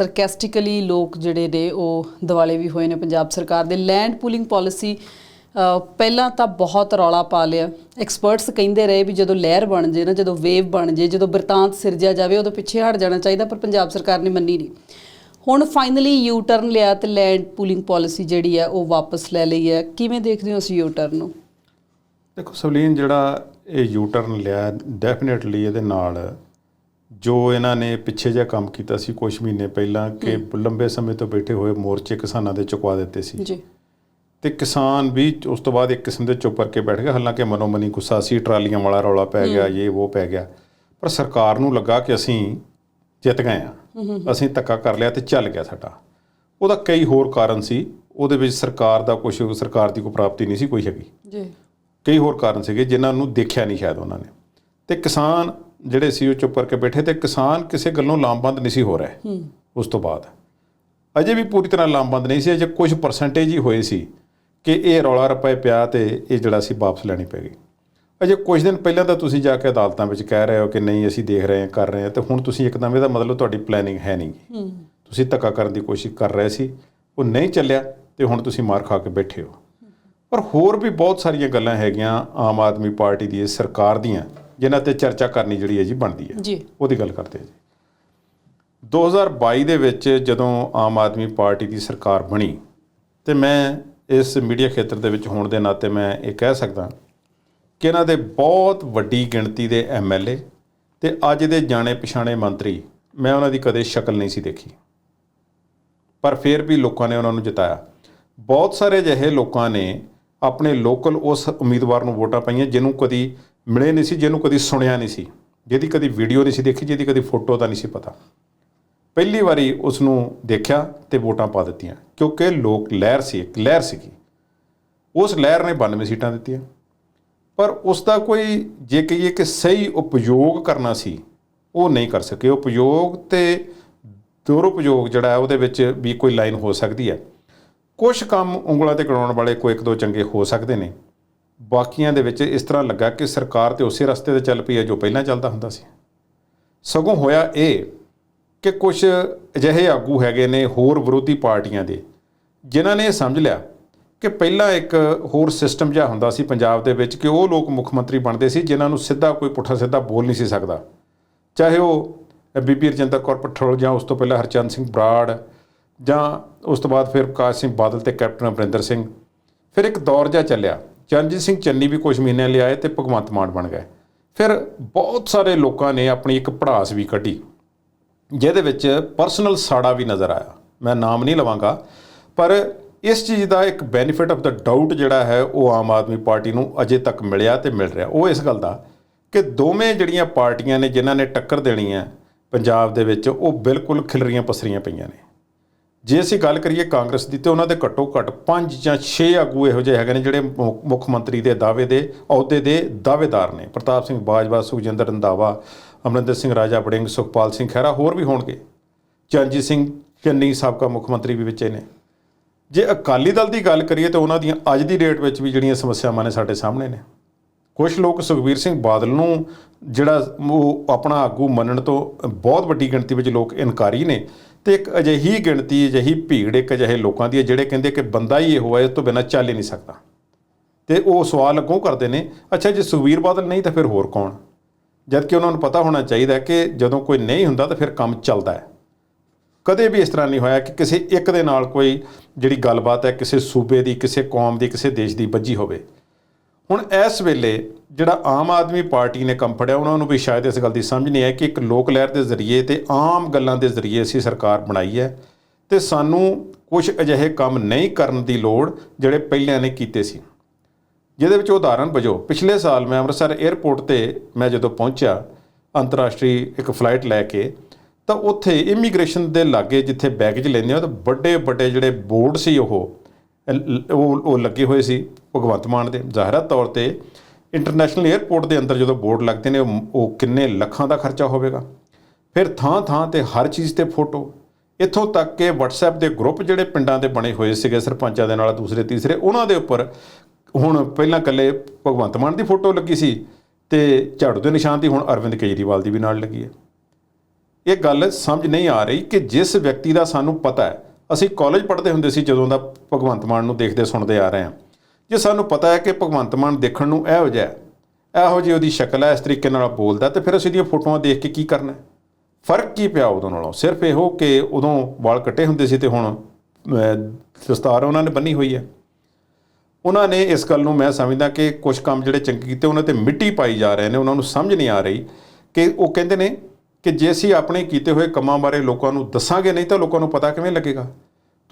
ਸਰਕੈਸਟਿਕਲੀ ਲੋਕ ਜਿਹੜੇ ਨੇ ਉਹ ਦਿਵਾਲੇ ਵੀ ਹੋਏ ਨੇ ਪੰਜਾਬ ਸਰਕਾਰ ਦੇ ਲੈਂਡ ਪੂਲਿੰਗ ਪਾਲਿਸੀ ਪਹਿਲਾਂ ਤਾਂ ਬਹੁਤ ਰੌਲਾ ਪਾ ਲਿਆ। ਐਕਸਪਰਟਸ ਕਹਿੰਦੇ ਰਹੇ ਵੀ ਜਦੋਂ ਲਹਿਰ ਬਣ ਜੇ ਨਾ, ਜਦੋਂ ਵੇਵ ਬਣ ਜੇ, ਜਦੋਂ ਬਰਤਾਂਤ ਸਿਰਜਿਆ ਜਾਵੇ, ਉਦੋਂ ਪਿੱਛੇ ਹਟ ਜਾਣਾ ਚਾਹੀਦਾ, ਪਰ ਪੰਜਾਬ ਸਰਕਾਰ ਨੇ ਮੰਨੀ ਨਹੀਂ। ਹੁਣ ਫਾਈਨਲੀ ਯੂ ਟਰਨ ਲਿਆ ਤੇ ਲੈਂਡ ਪੂਲਿੰਗ ਪਾਲਿਸੀ ਜਿਹੜੀ ਹੈ, ਉਹ ਵਾਪਸ ਲੈ ਲਈ ਹੈ। ਕਿਵੇਂ ਦੇਖਦੇ ਹੋ ਅਸੀਂ ਯੂ ਟਰਨ ਨੂੰ? ਦੇਖੋ, ਸਵਲੀਨ, ਜਿਹੜਾ ਇਹ ਯੂ ਟਰਨ ਲਿਆ ਡੈਫੀਨਿਟਲੀ ਇਹਦੇ ਨਾਲ ਜੋ ਇਹਨਾਂ ਨੇ ਪਿੱਛੇ ਜਿਹਾ ਕੰਮ ਕੀਤਾ ਸੀ ਕੁਝ ਮਹੀਨੇ ਪਹਿਲਾਂ ਕਿ ਲੰਬੇ ਸਮੇਂ ਤੋਂ ਬੈਠੇ ਹੋਏ ਮੋਰਚੇ ਕਿਸਾਨਾਂ ਦੇ ਚੁਕਵਾ ਦਿੱਤੇ ਸੀ। ਜੀ। ਤੇ ਕਿਸਾਨ ਵੀ ਉਸ ਤੋਂ ਬਾਅਦ ਇੱਕ ਕਿਸਮ ਦੇ ਚੁੱਪ ਕਰਕੇ ਬੈਠ ਗਏ ਹਾਲਾਂਕਿ ਮਨੋ ਮਨੀ ਗੁੱਸਾ ਸੀ ਟਰਾਲੀਆਂ ਵਾਲਾ ਰੌਲਾ ਪੈ ਗਿਆ ਇਹ ਉਹ ਪੈ ਗਿਆ। ਪਰ ਸਰਕਾਰ ਨੂੰ ਲੱਗਾ ਕਿ ਅਸੀਂ ਜਿੱਤ ਗਏ ਆ ਅਸੀਂ ਧੱਕਾ ਕਰ ਲਿਆ ਤੇ ਚੱਲ ਗਿਆ ਸਾਡਾ। ਉਹਦਾ ਕਈ ਹੋਰ ਕਾਰਨ ਸੀ ਉਹਦੇ ਵਿੱਚ ਸਰਕਾਰ ਦਾ ਕੁਝ ਸਰਕਾਰ ਦੀ ਕੋਈ ਪ੍ਰਾਪਤੀ ਨਹੀਂ ਸੀ ਕੋਈ ਹੈਗੀ। ਜੀ। ਕਈ ਹੋਰ ਕਾਰਨ ਸੀਗੇ ਜਿਨ੍ਹਾਂ ਨੂੰ ਦੇਖਿਆ ਨਹੀਂ ਸ਼ਾਇਦ ਉਹਨਾਂ ਨੇ। ਤੇ ਕਿਸਾਨ ਜਿਹੜੇ ਸੀ ਉਹ ਚੁੱਪ ਕਰਕੇ ਬੈਠੇ ਤੇ ਕਿਸਾਨ ਕਿਸੇ ਗੱਲੋਂ ਲਾਮਬੰਦ ਨਹੀਂ ਸੀ ਹੋ ਰਹੇ। ਉਸ ਤੋਂ ਬਾਅਦ ਅਜੇ ਵੀ ਪੂਰੀ ਤਰ੍ਹਾਂ ਲਾਮਬੰਦ ਨਹੀਂ ਸੀ ਅਜੇ ਕੁਝ ਪਰਸੈਂਟੇਜ ਹੀ ਹੋਏ ਸੀ ਕਿ ਇਹ ਰੌਲਾ ਰੱਪਾ ਪਿਆ ਤੇ ਇਹ ਜਿਹੜਾ ਸੀ ਵਾਪਸ ਲੈਣੀ ਪੈ ਗਈ। ਅਜੇ ਕੁਝ ਦਿਨ ਪਹਿਲਾਂ ਤਾਂ ਤੁਸੀਂ ਜਾ ਕੇ ਅਦਾਲਤਾਂ ਵਿੱਚ ਕਹਿ ਰਹੇ ਹੋ ਕਿ ਨਹੀਂ ਅਸੀਂ ਦੇਖ ਰਹੇ ਹਾਂ ਕਰ ਰਹੇ ਹਾਂ ਤੇ ਹੁਣ ਤੁਸੀਂ ਇੱਕਦਮ ਇਹਦਾ ਮਤਲਬ ਤੁਹਾਡੀ ਪਲੈਨਿੰਗ ਹੈ ਨਹੀਂ। ਤੁਸੀਂ ਧੱਕਾ ਕਰਨ ਦੀ ਕੋਸ਼ਿਸ਼ ਕਰ ਰਹੇ ਸੀ ਉਹ ਨਹੀਂ ਚੱਲਿਆ ਤੇ ਹੁਣ ਤੁਸੀਂ ਮਾਰ ਖਾ ਕੇ ਬੈਠੇ ਹੋ। ਪਰ ਹੋਰ ਵੀ ਬਹੁਤ ਸਾਰੀਆਂ ਗੱਲਾਂ ਹੈਗੀਆਂ ਆਮ ਆਦਮੀ ਪਾਰਟੀ ਦੀ ਇਸ ਸਰਕਾਰ ਦੀਆਂ। ਜਿਨ੍ਹਾਂ ਤੇ ਚਰਚਾ ਕਰਨੀ ਜਿਹੜੀ ਹੈ ਜੀ ਬਣਦੀ ਹੈ। ਜੀ। ਉਹਦੀ ਗੱਲ ਕਰਦੇ ਹਾਂ ਜੀ। 2022 ਦੇ ਵਿੱਚ ਜਦੋਂ ਆਮ ਆਦਮੀ ਪਾਰਟੀ ਦੀ ਸਰਕਾਰ ਬਣੀ ਤੇ ਮੈਂ ਇਸ ਮੀਡੀਆ ਖੇਤਰ ਦੇ ਵਿੱਚ ਹੋਣ ਦੇ ਨਾਤੇ ਮੈਂ ਇਹ ਕਹਿ ਸਕਦਾ ਕਿ ਇਹਨਾਂ ਦੇ ਬਹੁਤ ਵੱਡੀ ਗਿਣਤੀ ਦੇ ਐਮਐਲਏ ਤੇ ਅੱਜ ਦੇ ਜਾਣੇ ਪਛਾਣੇ ਮੰਤਰੀ ਮੈਂ ਉਹਨਾਂ ਦੀ ਕਦੇ ਸ਼ਕਲ ਨਹੀਂ ਸੀ ਦੇਖੀ। ਪਰ ਫਿਰ ਵੀ ਲੋਕਾਂ ਨੇ ਉਹਨਾਂ ਨੂੰ ਜਿਤਾਇਆ। ਬਹੁਤ ਸਾਰੇ ਅਜਿਹੇ ਲੋਕਾਂ ਨੇ ਆਪਣੇ ਲੋਕਲ ਉਸ ਉਮੀਦਵਾਰ ਨੂੰ ਵੋਟਾਂ ਪਾਈਆਂ ਜਿਹਨੂੰ ਕਦੀ ਮਿਲੇ ਨਹੀਂ ਸੀ, ਜਿਹਨੂੰ ਕਦੀ ਸੁਣਿਆ ਨਹੀਂ ਸੀ, ਜਿਹਦੀ ਕਦੀ ਵੀਡੀਓ ਨਹੀਂ ਸੀ ਦੇਖੀ, ਜਿਹਦੀ ਕਦੀ ਫੋਟੋ ਤਾਂ ਨਹੀਂ ਸੀ ਪਤਾ। ਪਹਿਲੀ ਵਾਰੀ ਉਸ ਨੂੰ ਦੇਖਿਆ ਤੇ ਵੋਟਾਂ ਪਾ ਦਿੱਤੀਆਂ, ਕਿਉਂਕਿ ਲੋਕ ਲਹਿਰ ਸੀ, ਇੱਕ ਲਹਿਰ ਸੀਗੀ। ਉਸ ਲਹਿਰ ਨੇ 92 ਸੀਟਾਂ ਦਿੱਤੀਆਂ। ਪਰ ਉਸ ਦਾ ਕੋਈ ਜੇ ਕਹੀਏ ਕਿ ਸਹੀ ਉਪਯੋਗ ਕਰਨਾ ਸੀ, ਉਹ ਨਹੀਂ ਕਰ ਸਕੇ। ਉਪਯੋਗ ਤੇ ਦੁਰਉਪਯੋਗ ਜਿਹੜਾ ਹੈ, ਉਹਦੇ ਵਿੱਚ ਵੀ ਕੋਈ ਲਾਈਨ ਹੋ ਸਕਦੀ ਹੈ। ਕੁਝ ਕੰਮ ਉਂਗਲਾਂ ਤੇ ਗਣਾਉਣ ਵਾਲੇ ਕੋਈ ਇੱਕ ਦੋ ਚੰਗੇ ਹੋ ਸਕਦੇ ਨੇ। ਬਾਕੀਆਂ ਦੇ ਵਿੱਚ ਇਸ ਤਰ੍ਹਾਂ ਲੱਗਾ ਕਿ ਸਰਕਾਰ ਤੇ ਉਸੇ ਰਸਤੇ ਤੇ ਚੱਲ ਪਈ ਹੈ ਜੋ ਪਹਿਲਾਂ ਚੱਲਦਾ ਹੁੰਦਾ ਸੀ। ਸਗੋਂ ਹੋਇਆ ਇਹ ਕਿ ਕੁਝ ਅਜਿਹੇ ਆਗੂ ਹੈਗੇ ਨੇ ਹੋਰ ਵਿਰੋਧੀ ਪਾਰਟੀਆਂ ਦੇ, ਜਿਨ੍ਹਾਂ ਨੇ ਇਹ ਸਮਝ ਲਿਆ ਕਿ ਪਹਿਲਾਂ ਇੱਕ ਹੋਰ ਸਿਸਟਮ ਜਿਹਾ ਹੁੰਦਾ ਸੀ ਪੰਜਾਬ ਦੇ ਵਿੱਚ ਕਿ ਉਹ ਲੋਕ ਮੁੱਖ ਮੰਤਰੀ ਬਣਦੇ ਸੀ ਜਿਨ੍ਹਾਂ ਨੂੰ ਸਿੱਧਾ ਕੋਈ ਪੁੱਠਾ ਸਿੱਧਾ ਬੋਲ ਨਹੀਂ ਸੀ ਸਕਦਾ। ਚਾਹੇ ਉਹ ਬੀਬੀ ਰਜਿੰਦਰ ਕੌਰ ਪਠੋਲ ਜਾਂ ਉਸ ਤੋਂ ਪਹਿਲਾਂ ਹਰਚੰਦ ਸਿੰਘ ਬਰਾੜ ਜਾਂ ਉਸ ਤੋਂ ਬਾਅਦ ਫਿਰ ਪ੍ਰਕਾਸ਼ ਸਿੰਘ ਬਾਦਲ ਤੇ ਕੈਪਟਨ ਅਮਰਿੰਦਰ ਸਿੰਘ, ਫਿਰ ਇੱਕ ਦੌਰ ਜਿਹਾ ਚੱਲਿਆ। ਚਰਨਜੀਤ ਸਿੰਘ ਚੰਨੀ ਵੀ ਕੁਝ ਮਹੀਨੇ ਲਈ ਆਏ ਤੇ ਭਗਵੰਤ ਮਾਨ ਬਣ ਗਏ। ਫਿਰ ਬਹੁਤ ਸਾਰੇ ਲੋਕਾਂ ਨੇ ਆਪਣੀ ਇੱਕ ਪੜਾਸ ਵੀ ਕੱਢੀ, ਜਿਹਦੇ ਵਿੱਚ ਪਰਸਨਲ ਸਾੜਾ ਵੀ ਨਜ਼ਰ ਆਇਆ। ਮੈਂ ਨਾਮ ਨਹੀਂ ਲਵਾਂਗਾ, ਪਰ ਇਸ ਚੀਜ਼ ਦਾ ਇੱਕ ਬੈਨੀਫਿਟ ਆਫ ਦਾ ਡਾਊਟ ਜਿਹੜਾ ਹੈ, ਉਹ ਆਮ ਆਦਮੀ ਪਾਰਟੀ ਨੂੰ ਅਜੇ ਤੱਕ ਮਿਲਿਆ ਤੇ ਮਿਲ ਰਿਹਾ। ਉਹ ਇਸ ਗੱਲ ਦਾ ਕਿ ਦੋਵੇਂ ਜਿਹੜੀਆਂ ਪਾਰਟੀਆਂ ਨੇ ਜਿਨ੍ਹਾਂ ਨੇ ਟੱਕਰ ਦੇਣੀ ਹੈ, ਪੰਜਾਬ ਦੇ ਵਿੱਚ ਉਹ ਬਿਲਕੁਲ ਖਿਲਰੀਆਂ ਪਸਰੀਆਂ ਪਈਆਂ ਨੇ। ਜੇ ਅਸੀਂ ਗੱਲ ਕਰੀਏ ਕਾਂਗਰਸ ਦੀ, ਤੇ ਉਹਨਾਂ ਦੇ ਘੱਟੋ ਘੱਟ 5 ਜਾਂ 6 ਆਗੂ ਇਹੋ ਜਿਹੇ ਹੈਗੇ ਨੇ ਜਿਹੜੇ ਮੁ- ਮੁੱਖ ਮੰਤਰੀ ਦੇ ਦਾਅਵੇ ਦੇ, ਅਹੁਦੇ ਦੇ ਦਾਅਵੇਦਾਰ ਨੇ। ਪ੍ਰਤਾਪ ਸਿੰਘ ਬਾਜਵਾ, ਸੁਖਜਿੰਦਰ ਰੰਧਾਵਾ, ਅਮਰਿੰਦਰ ਸਿੰਘ ਰਾਜਾ ਵੜਿੰਗ, ਸੁਖਪਾਲ ਸਿੰਘ ਖਹਿਰਾ ਹੋਰ ਵੀ ਹੋਣਗੇ। ਚਰਨਜੀਤ ਸਿੰਘ ਚੰਨੀ ਸਾਬਕਾ ਮੁੱਖ ਮੰਤਰੀ ਵੀ ਵਿੱਚ ਨੇ। ਜੇ ਅਕਾਲੀ ਦਲ ਦੀ ਗੱਲ ਕਰੀਏ, ਤਾਂ ਉਹਨਾਂ ਦੀਆਂ ਅੱਜ ਦੀ ਡੇਟ ਵਿੱਚ ਵੀ ਜਿਹੜੀਆਂ ਸਮੱਸਿਆਵਾਂ ਨੇ ਸਾਡੇ ਸਾਹਮਣੇ ਨੇ। ਕੁਝ ਲੋਕ ਸੁਖਬੀਰ ਸਿੰਘ ਬਾਦਲ ਨੂੰ ਜਿਹੜਾ ਉਹ ਆਪਣਾ ਆਗੂ ਮੰਨਣ ਤੋਂ ਬਹੁਤ ਵੱਡੀ ਗਿਣਤੀ ਵਿੱਚ ਲੋਕ ਇਨਕਾਰੀ ਨੇ ਤੇ ਇੱਕ ਅਜਿਹੀ ਗਿਣਤੀ, ਅਜਿਹੀ ਭੀੜ ਇੱਕ ਅਜਿਹੇ ਲੋਕਾਂ ਦੀ ਹੈ ਜਿਹੜੇ ਕਹਿੰਦੇ ਕਿ ਬੰਦਾ ਹੀ ਇਹੋ ਹੈ ਇਸ ਤੋਂ ਬਿਨਾਂ ਚੱਲ ਹੀ ਨਹੀਂ ਸਕਦਾ। ਤੇ ਉਹ ਸਵਾਲ ਅੱਗੋਂ ਕਰਦੇ ਨੇ, ਅੱਛਾ ਜੇ ਸੁਖਬੀਰ ਬਾਦਲ ਨਹੀਂ ਤਾਂ ਫਿਰ ਹੋਰ ਕੌਣ? ਜਦ ਕਿ ਉਹਨਾਂ ਨੂੰ ਪਤਾ ਹੋਣਾ ਚਾਹੀਦਾ ਕਿ ਜਦੋਂ ਕੋਈ ਨਹੀਂ ਹੁੰਦਾ ਤਾਂ ਫਿਰ ਕੰਮ ਚੱਲਦਾ ਹੈ। ਕਦੇ ਵੀ ਇਸ ਤਰ੍ਹਾਂ ਨਹੀਂ ਹੋਇਆ ਕਿ ਕਿਸੇ ਇੱਕ ਦੇ ਨਾਲ ਕੋਈ ਜਿਹੜੀ ਗੱਲਬਾਤ ਹੈ, ਕਿਸੇ ਸੂਬੇ ਦੀ, ਕਿਸੇ ਕੌਮ ਦੀ, ਕਿਸੇ ਦੇਸ਼ ਦੀ ਵੱਜੀ ਹੋਵੇ। ਹੁਣ ਇਸ ਵੇਲੇ ਜਿਹੜਾ ਆਮ ਆਦਮੀ ਪਾਰਟੀ ਨੇ ਕੰਮ ਫੜਿਆ, ਉਹਨਾਂ ਨੂੰ ਵੀ ਸ਼ਾਇਦ ਇਸ ਗੱਲ ਦੀ ਸਮਝ ਨਹੀਂ ਹੈ ਕਿ ਇੱਕ ਲੋਕ ਲਹਿਰ ਦੇ ਜ਼ਰੀਏ ਤੇ ਆਮ ਗੱਲਾਂ ਦੇ ਜ਼ਰੀਏ ਅਸੀਂ ਸਰਕਾਰ ਬਣਾਈ ਹੈ ਤੇ ਸਾਨੂੰ ਕੁਝ ਅਜਿਹੇ ਕੰਮ ਨਹੀਂ ਕਰਨ ਦੀ ਲੋੜ ਜਿਹੜੇ ਪਹਿਲਿਆਂ ਨੇ ਕੀਤੇ ਸੀ। ਜਿਹਦੇ ਵਿੱਚ ਉਦਾਹਰਨ ਵਜੋਂ, ਪਿਛਲੇ ਸਾਲ ਮੈਂ ਅੰਮ੍ਰਿਤਸਰ 에ਅਰਪੋਰਟ ਤੇ ਮੈਂ ਜਦੋਂ ਪਹੁੰਚਿਆ, ਅੰਤਰਰਾਸ਼ਟਰੀ ਇੱਕ ਫਲਾਈਟ ਲੈ ਕੇ, ਤਾਂ ਉੱਥੇ ਇਮੀਗ੍ਰੇਸ਼ਨ ਦੇ ਲਾਗੇ ਜਿੱਥੇ ਬੈਗੇਜ ਲੈਂਦੇ ਹੋ ਤਾਂ ਵੱਡੇ ਵੱਡੇ ਜਿਹੜੇ ਬੋਰਡ ਸੀ ਉਹ ਉਹ ਉਹ ਲੱਗੇ ਹੋਏ ਸੀ ਭਗਵੰਤ ਮਾਨ ਦੇ ਜ਼ਾਹਿਰਾ ਤੌਰ ਤੇ ਇੰਟਰਨੈਸ਼ਨਲ 에ਅਰਪੋਰਟ ਦੇ ਅੰਦਰ ਜਦੋਂ ਬੋਰਡ ਲੱਗਦੇ ਨੇ, ਉਹ ਕਿੰਨੇ ਲੱਖਾਂ ਦਾ ਖਰਚਾ ਹੋਵੇਗਾ। ਫਿਰ ਥਾਂ ਥਾਂ ਤੇ ਹਰ ਚੀਜ਼ ਤੇ ਫੋਟੋ। ਇੱਥੋਂ ਤੱਕ ਕਿ WhatsApp ਦੇ ਗਰੁੱਪ ਜਿਹੜੇ ਪਿੰਡਾਂ ਦੇ ਬਣੇ ਹੋਏ ਸੀਗੇ, ਸਰਪੰਚਾਂ ਦੇ ਨਾਲ, ਦੂਸਰੇ, ਤੀਸਰੇ, ਉਹਨਾਂ ਦੇ ਉੱਪਰ ਹੁਣ ਪਹਿਲਾਂ ਇਕੱਲੇ ਭਗਵੰਤ ਮਾਨ ਦੀ ਫੋਟੋ ਲੱਗੀ ਸੀ ਤੇ ਝਾੜੂ ਦੇ ਨਿਸ਼ਾਨ ਦੀ ਹੁਣ ਅਰਵਿੰਦ ਕੇਜਰੀਵਾਲ ਦੀ ਵੀ ਨਾਲ ਲੱਗੀ ਹੈ। ਇਹ ਗੱਲ ਸਮਝ ਨਹੀਂ ਆ ਰਹੀ ਕਿ ਜਿਸ ਵਿਅਕਤੀ ਦਾ ਸਾਨੂੰ ਪਤਾ ਹੈ ਅਸੀਂ ਕਾਲਜ ਪੜ੍ਹਦੇ ਹੁੰਦੇ ਸੀ ਜਦੋਂ ਦਾ ਭਗਵੰਤ ਮਾਨ ਨੂੰ ਦੇਖਦੇ ਸੁਣਦੇ ਆ ਰਹੇ ਹਾਂ। ਜੇ ਸਾਨੂੰ ਪਤਾ ਹੈ ਕਿ ਭਗਵੰਤ ਮਾਨ ਦੇਖਣ ਨੂੰ ਇਹੋ ਜਿਹਾ ਇਹੋ ਜਿਹੀ ਉਹਦੀ ਸ਼ਕਲ ਹੈ, ਇਸ ਤਰੀਕੇ ਨਾਲ ਬੋਲਦਾ, ਤੇ ਫਿਰ ਅਸੀਂ ਇਹਦੀਆਂ ਫੋਟੋਆਂ ਦੇਖ ਕੇ ਕੀ ਕਰਨਾ ਫ਼ਰਕ ਕੀ ਪਿਆ ਉਦੋਂ ਨਾਲੋਂ? ਸਿਰਫ ਇਹੋ ਕਿ ਉਦੋਂ ਵਾਲ ਕੱਟੇ ਹੁੰਦੇ ਸੀ ਤੇ ਹੁਣ ਦਸਤਾਰ ਉਹਨਾਂ ਨੇ ਬੰਨੀ ਹੋਈ ਹੈ। ਉਹਨਾਂ ਨੇ ਇਸ ਗੱਲ ਨੂੰ ਮੈਂ ਸਮਝਦਾ ਕਿ ਕੁਝ ਕੰਮ ਜਿਹੜੇ ਚੰਗੇ ਕੀਤੇ, ਉਹਨਾਂ ਤੇ ਮਿੱਟੀ ਪਾਈ ਜਾ ਰਹੇ ਨੇ, ਉਹਨਾਂ ਨੂੰ ਸਮਝ ਨਹੀਂ ਆ ਰਹੀ ਕਿ ਉਹ ਕਹਿੰਦੇ ਨੇ ਕਿ ਜੇ ਅਸੀਂ ਆਪਣੇ ਕੀਤੇ ਹੋਏ ਕੰਮਾਂ ਬਾਰੇ ਲੋਕਾਂ ਨੂੰ ਦੱਸਾਂਗੇ, ਨਹੀਂ ਤਾਂ ਲੋਕਾਂ ਨੂੰ ਪਤਾ ਕਿਵੇਂ ਲੱਗੇਗਾ?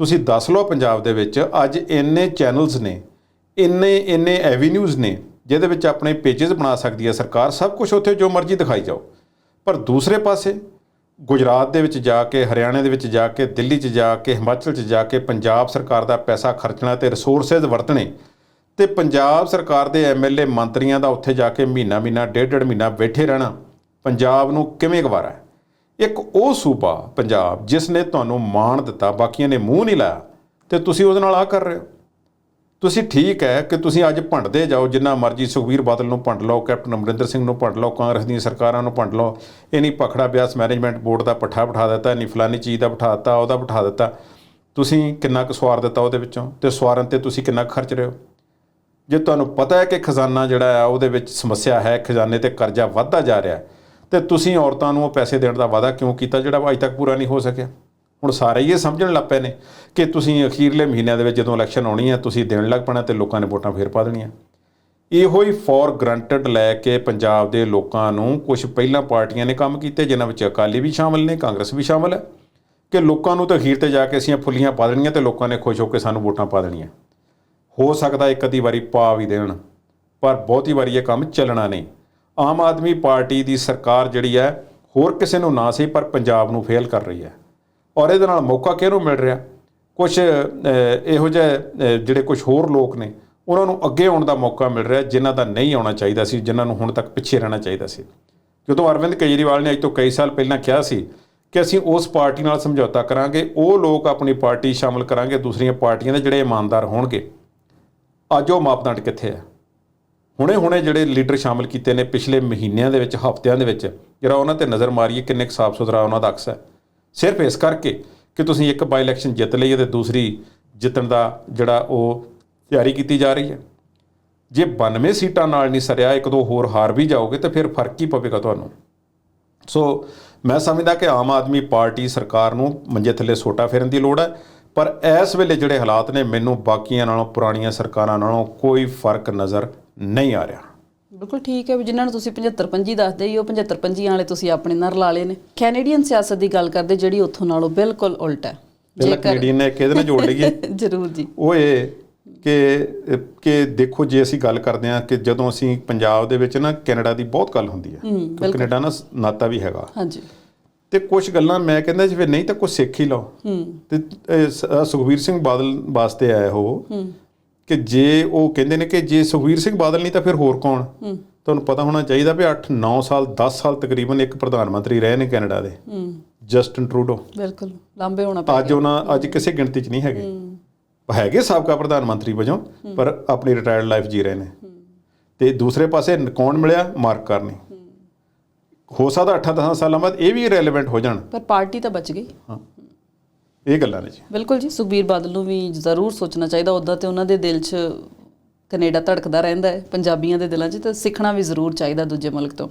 ਤੁਸੀਂ ਦੱਸ ਲਓ ਪੰਜਾਬ ਦੇ ਵਿੱਚ, ਅੱਜ ਇੰਨੇ ਚੈਨਲਸ ਨੇ, ਇੰਨੇ ਇੰਨੇ ਐਵੀਨਿਊਜ਼ ਨੇ, ਜਿਹਦੇ ਵਿੱਚ ਆਪਣੇ ਪੇजेस ਬਣਾ ਸਕਦੀ ਹੈ ਸਰਕਾਰ, ਸਭ ਕੁਝ ਉੱਥੇ ਜੋ ਮਰਜ਼ੀ ਦਿਖਾਈ ਜਾਓ। ਪਰ ਦੂਸਰੇ ਪਾਸੇ, ਗੁਜਰਾਤ ਦੇ ਵਿੱਚ ਜਾ ਕੇ, ਹਰਿਆਣੇ ਦੇ ਵਿੱਚ ਜਾ ਕੇ, ਦਿੱਲੀ 'ਚ ਜਾ ਕੇ, ਹਿਮਾਚਲ 'ਚ ਜਾ ਕੇ ਪੰਜਾਬ ਸਰਕਾਰ ਦਾ ਪੈਸਾ ਖਰਚਣਾ ਤੇ ਰਿਸੋਰਸਸ ਵਰਤਣੇ ਤੇ ਪੰਜਾਬ ਸਰਕਾਰ ਦੇ ਐਮਐਲਏ ਮੰਤਰੀਆਂ ਦਾ ਉੱਥੇ ਜਾ ਕੇ ਮਹੀਨਾ ਮਹੀਨਾ ਡੇਢ ਡੇਢ ਮਹੀਨਾ ਬੈਠੇ ਰਹਿਣਾ। ਪੰਜਾਬ ਨੂੰ ਕਿਵੇਂ ਗਵਾਰਾ ਹੈ? ਇੱਕ ਉਹ ਸੂਬਾ ਪੰਜਾਬ ਜਿਸ ਨੇ ਤੁਹਾਨੂੰ ਮਾਣ ਦਿੱਤਾ ਬਾਕੀਆਂ ਨੇ ਮੂੰਹ ਨਹੀਂ ਲਾਇਆ ਤੇ ਤੁਸੀਂ ਉਹਦੇ ਨਾਲ ਆ ਕਰ ਰਹੇ ਹੋ। ਤੁਸੀਂ ਠੀਕ ਹੈ ਕਿ ਤੁਸੀਂ ਅੱਜ ਭੰਡਦੇ ਜਾਓ ਜਿੰਨਾ ਮਰਜ਼ੀ ਸੁਖਬੀਰ ਬਾਦਲ ਨੂੰ ਭੰਡ ਲਓ ਕੈਪਟਨ ਅਮਰਿੰਦਰ ਸਿੰਘ ਨੂੰ ਭੰਡ ਲਓ ਕਾਂਗਰਸ ਦੀਆਂ ਸਰਕਾਰਾਂ ਨੂੰ ਭੰਡ ਲਓ ਇਨੀ ਪਖੜਾ ਬਿਆਸ ਮੈਨੇਜਮੈਂਟ ਬੋਰਡ ਦਾ ਪੱਠਾ ਬਿਠਾ ਦਿੱਤਾ ਇਨੀ ਫਲਾਨੀ ਚੀਜ਼ ਦਾ ਬਿਠਾ ਦਿੱਤਾ ਉਹਦਾ ਬਿਠਾ ਦਿੱਤਾ। ਤੁਸੀਂ ਕਿੰਨਾ ਕੁ ਸਵਾਰ ਦਿੱਤਾ ਉਹਦੇ ਵਿੱਚੋਂ? ਤੇ ਸਵਾਰਨ ਤੇ ਤੁਸੀਂ ਕਿੰਨਾ ਕੁ ਖਰਚ ਰਹੇ ਹੋ? ਜੇ ਤੁਹਾਨੂੰ ਪਤਾ ਹੈ ਕਿ ਖਜ਼ਾਨਾ ਜਿਹੜਾ ਆ ਉਹਦੇ ਵਿੱਚ ਸਮੱਸਿਆ ਹੈ ਖਜ਼ਾਨੇ ਤੇ ਕਰਜ਼ਾ ਵੱਧਦਾ ਜਾ ਰਿਹਾ ਹੈ, ਤੇ ਤੁਸੀਂ ਔਰਤਾਂ ਨੂੰ ਉਹ ਪੈਸੇ ਦੇਣ ਦਾ ਵਾਅਦਾ ਕਿਉਂ ਕੀਤਾ ਜਿਹੜਾ ਅੱਜ ਤੱਕ ਪੂਰਾ ਨਹੀਂ ਹੋ ਸਕਿਆ? ਹੁਣ ਸਾਰੇ ਹੀ ਇਹ ਸਮਝਣ ਲੱਗ ਪਏ ਨੇ ਕਿ ਤੁਸੀਂ ਅਖੀਰਲੇ ਮਹੀਨਿਆਂ ਦੇ ਵਿੱਚ ਜਦੋਂ ਇਲੈਕਸ਼ਨ ਆਉਣੀ ਹੈ, ਤੁਸੀਂ ਦੇਣ ਲੱਗ ਪੈਣਾ ਤੇ ਲੋਕਾਂ ਨੇ ਵੋਟਾਂ ਫੇਰ ਪਾ ਦੇਣੀਆਂ। ਇਹੋ ਹੀ ਫੋਰ ਗਰੰਟਡ ਲੈ ਕੇ ਪੰਜਾਬ ਦੇ ਲੋਕਾਂ ਨੂੰ ਕੁਝ ਪਹਿਲਾਂ ਪਾਰਟੀਆਂ ਨੇ ਕੰਮ ਕੀਤੇ, ਜਿਨ੍ਹਾਂ ਵਿੱਚ ਅਕਾਲੀ ਵੀ ਸ਼ਾਮਲ ਨੇ, ਕਾਂਗਰਸ ਵੀ ਸ਼ਾਮਲ ਹੈ, ਕਿ ਲੋਕਾਂ ਨੂੰ ਤਾਂ ਅਖੀਰ ਤੇ ਜਾ ਕੇ ਅਸੀਂ ਫੁੱਲੀਆਂ ਪਾ ਦੇਣੀਆਂ ਤੇ ਲੋਕਾਂ ਨੇ ਖੁਸ਼ ਹੋ ਕੇ ਸਾਨੂੰ ਵੋਟਾਂ ਪਾ ਦੇਣੀਆਂ। ਹੋ ਸਕਦਾ ਇੱਕ ਅੱਧੀ ਵਾਰੀ ਪਾ ਵੀ ਦੇਣ, ਪਰ ਬਹੁਤੀ ਵਾਰੀ ਇਹ ਕੰਮ ਚੱਲਣਾ ਨਹੀਂ। ਆਮ ਆਦਮੀ ਪਾਰਟੀ ਦੀ ਸਰਕਾਰ ਜਿਹੜੀ ਹੈ, ਹੋਰ ਕਿਸੇ ਨੂੰ ਨਾ ਸੀ, ਪਰ ਪੰਜਾਬ ਨੂੰ ਫੇਲ ਕਰ ਰਹੀ ਹੈ। ਔਰ ਇਹਦੇ ਨਾਲ ਮੌਕਾ ਕਿਹਨੂੰ ਮਿਲ ਰਿਹਾ? ਕੁਝ ਇਹੋ ਜਿਹੇ ਜਿਹੜੇ ਕੁਝ ਹੋਰ ਲੋਕ ਨੇ, ਉਹਨਾਂ ਨੂੰ ਅੱਗੇ ਆਉਣ ਦਾ ਮੌਕਾ ਮਿਲ ਰਿਹਾ, ਜਿਨ੍ਹਾਂ ਦਾ ਨਹੀਂ ਆਉਣਾ ਚਾਹੀਦਾ ਸੀ, ਜਿਨ੍ਹਾਂ ਨੂੰ ਹੁਣ ਤੱਕ ਪਿੱਛੇ ਰਹਿਣਾ ਚਾਹੀਦਾ ਸੀ। ਜਦੋਂ ਅਰਵਿੰਦ ਕੇਜਰੀਵਾਲ ਨੇ ਅੱਜ ਤੋਂ ਕਈ ਸਾਲ ਪਹਿਲਾਂ ਕਿਹਾ ਸੀ ਕਿ ਅਸੀਂ ਉਸ ਪਾਰਟੀ ਨਾਲ ਸਮਝੌਤਾ ਕਰਾਂਗੇ, ਉਹ ਲੋਕ ਆਪਣੀ ਪਾਰਟੀ ਸ਼ਾਮਲ ਕਰਾਂਗੇ, ਦੂਸਰੀਆਂ ਪਾਰਟੀਆਂ ਦੇ ਜਿਹੜੇ ਇਮਾਨਦਾਰ ਹੋਣਗੇ। ਅੱਜ ਉਹ ਮਾਪਦੰਡ ਕਿੱਥੇ ਹੈ? ਹੁਣੇ ਹੁਣੇ ਜਿਹੜੇ ਲੀਡਰ ਸ਼ਾਮਲ ਕੀਤੇ ਨੇ ਪਿਛਲੇ ਮਹੀਨਿਆਂ ਦੇ ਵਿੱਚ, ਹਫ਼ਤਿਆਂ ਦੇ ਵਿੱਚ, ਜਿਹੜਾ ਉਹਨਾਂ ਤੇ ਨਜ਼ਰ ਮਾਰੀਏ ਕਿੰਨੇ ਕੁ ਸਾਫ਼ ਸੁਥਰਾ ਉਹਨਾਂ ਦਾ ਅਕਸ ਹੈ। ਸਿਰਫ ਇਸ ਕਰਕੇ ਕਿ ਤੁਸੀਂ ਇੱਕ ਬਾਈ ਇਲੈਕਸ਼ਨ ਜਿੱਤ ਲਈ ਹੈ ਤੇ ਦੂਸਰੀ ਜਿੱਤਣ ਦਾ ਜਿਹੜਾ ਉਹ ਤਿਆਰੀ ਕੀਤੀ ਜਾ ਰਹੀ ਹੈ। ਜੇ 92 ਸੀਟਾਂ ਨਾਲ ਨਹੀਂ ਸਰਿਆ, ਇੱਕ ਦੋ ਹੋਰ ਹਾਰ ਵੀ ਜਾਓਗੇ ਤਾਂ ਫਿਰ ਫ਼ਰਕ ਕੀ ਪਵੇਗਾ ਤੁਹਾਨੂੰ? ਸੋ ਮੈਂ ਸਮਝਦਾ ਕਿ ਆਮ ਆਦਮੀ ਪਾਰਟੀ ਸਰਕਾਰ ਨੂੰ ਮੰਜੇ ਥੱਲੇ ਸੋਟਾ ਫੇਰਨ ਦੀ ਲੋੜ ਹੈ, ਪਰ ਇਸ ਵੇਲੇ ਜਿਹੜੇ ਹਾਲਾਤ ਨੇ, ਮੈਨੂੰ ਬਾਕੀਆਂ ਨਾਲੋਂ, ਪੁਰਾਣੀਆਂ ਸਰਕਾਰਾਂ ਨਾਲੋਂ ਕੋਈ ਫ਼ਰਕ ਨਜ਼ਰ ਨਹੀਂ ਆ ਰਿਹਾ। ਬਿਲਕੁਲ ਠੀਕ ਹੈ ਵੀ ਜਿਨ੍ਹਾਂ ਨੂੰ ਤੁਸੀਂ 75 ਪੰਜੀ ਦੱਸਦੇ ਹੀ ਉਹ 75 ਪੰਜੀਆਂ ਵਾਲੇ ਤੁਸੀਂ ਆਪਣੇ ਨਾਲ ਲਾ ਲਏ ਨੇ। ਕੈਨੇਡੀਅਨ ਸਿਆਸਤ ਦੀ ਗੱਲ ਕਰਦੇ ਜਿਹੜੀ ਉੱਥੋਂ ਨਾਲੋਂ ਬਿਲਕੁਲ ਉਲਟ ਹੈ। ਪਹਿਲਾਂ ਕੈਨੇਡੀਅਨ ਨੇ ਕਿਹਦੇ ਨਾਲ ਜੋੜ ਲਈਏ। ਜ਼ਰੂਰ ਜੀ। ਉਹ ਇਹ ਕਿ ਕਿ ਦੇਖੋ ਜੇ ਅਸੀਂ ਗੱਲ ਕਰਦੇ ਹਾਂ ਕਿ ਜਦੋਂ ਅਸੀਂ ਪੰਜਾਬ ਦੇ ਵਿੱਚ ਨਾ ਕੈਨੇਡਾ ਦੀ ਬਹੁਤ ਗੱਲ ਹੁੰਦੀ ਹੈ। ਕਿ ਕੈਨੇਡਾ ਨਾਲ ਨਾਤਾ ਵੀ ਹੈਗਾ। ਹਾਂਜੀ। ਤੇ ਕੁਝ ਗੱਲਾਂ ਮੈਂ ਕਹਿੰਦਾ ਜਿਵੇਂ ਨਹੀਂ ਤਾਂ ਕੁਝ ਸਿੱਖ ਹੀ ਲਓ। ਤੇ ਇਹ ਸ- ਆਹ ਸੁਖਬੀਰ ਸਿੰਘ ਬਾਦਲ ਵਾਸਤੇ ਆਇਆ ਉਹ। ਕਿ ਜੇ ਉਹ ਕਹਿੰਦੇ ਨੇ ਕਿ ਜੇ ਸੁਖਬੀਰ ਸਿੰਘ ਬਾਦਲ ਨਹੀਂ ਤਾਂ ਫਿਰ ਹੋਰ ਕੌਣ? ਤੁਹਾਨੂੰ ਪਤਾ ਹੋਣਾ ਚਾਹੀਦਾ ਵੀ 8 9 ਸਾਲ 10 ਸਾਲ ਤਕਰੀਬਨ ਇੱਕ ਪ੍ਰਧਾਨ ਮੰਤਰੀ ਰਹੇ ਨੇ ਕੈਨੇਡਾ ਦੇ। Justin Trudeau. ਬਿਲਕੁਲ ਲਾਂਬੇ ਹੋਣਾ ਪਿਆ ਅੱਜ ਉਹਨਾਂ ਅੱਜ ਕਿਸੇ ਗਿਣਤੀ 'ਚ ਨਹੀਂ ਹੈਗੇ। ਹੈਗੇ ਸਾਬਕਾ ਪ੍ਰਧਾਨ ਮੰਤਰੀ ਵਜੋਂ ਪਰ ਆਪਣੀ ਰਿਟਾਇਰਡ ਲਾਈਫ ਜੀ ਰਹੇ ਨੇ। ਤੇ ਦੂਸਰੇ ਪਾਸੇ ਕੌਣ ਮਿਲਿਆ? ਮਾਰਕ ਕਰਨੀ। ਹੋ। ਸਕਦਾ 8-10 ਸਾਲਾਂ ਬਾਅਦ ਇਹ ਵੀ ਰੈਲੇਵੈਂਟ ਹੋ ਜਾਣ। ਪਰ ਪਾਰਟੀ ਤਾਂ ਬਚ ਗਈ। ਇਹ ਗੱਲਾਂ ਨੇ ਜੀ। ਬਿਲਕੁਲ ਜੀ, ਸੁਖਬੀਰ ਬਾਦਲ ਨੂੰ ਵੀ ਜ਼ਰੂਰ ਸੋਚਣਾ ਚਾਹੀਦਾ ਉਦਾਂ ਤੇ ਉਹਨਾਂ ਦੇ ਦਿਲ 'ਚ ਕੈਨੇਡਾ ਧੜਕਦਾ ਰਹਿੰਦਾ ਹੈ, ਪੰਜਾਬੀਆਂ ਦੇ ਦਿਲਾਂ 'ਚ ਤਾਂ ਸਿੱਖਣਾ ਵੀ ਜ਼ਰੂਰ ਚਾਹੀਦਾ ਦੂਜੇ ਮੁਲਕ ਤੋਂ।